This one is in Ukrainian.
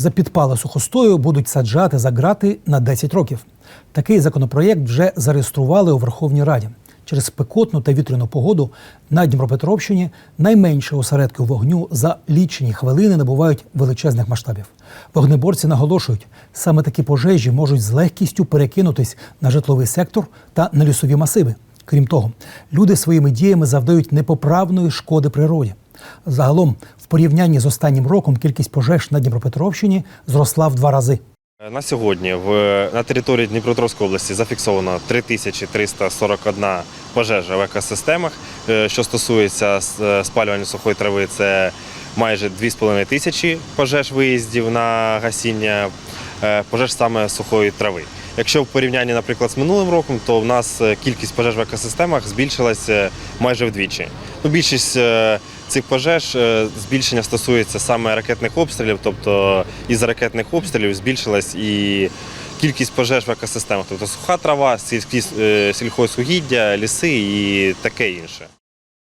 За підпали сухостою будуть саджати за грати на 10 років. Такий законопроєкт вже зареєстрували у Верховній Раді. Через спекотну та вітряну погоду на Дніпропетровщині найменше осередки вогню за лічені хвилини набувають величезних масштабів. Вогнеборці наголошують, саме такі пожежі можуть з легкістю перекинутись на житловий сектор та на лісові масиви. Крім того, люди своїми діями завдають непоправної шкоди природі. Загалом, в порівнянні з останнім роком, кількість пожеж на Дніпропетровщині зросла в два рази. На сьогодні в, на території Дніпропетровської області зафіксовано 3341 пожежа в екосистемах. Е, Що стосується е, спалювання сухої трави, це майже 2,5 тисячі пожеж виїздів на гасіння е, пожеж саме сухої трави. Якщо в порівнянні, наприклад, з минулим роком, то в нас кількість пожеж в екосистемах збільшилася майже вдвічі. Ну, більшість цих пожеж е, збільшення стосується саме ракетних обстрілів, тобто із ракетних обстрілів збільшилась і кількість пожеж в екосистемах, тобто суха трава, сільські е, сільхозугіддя, ліси і таке інше.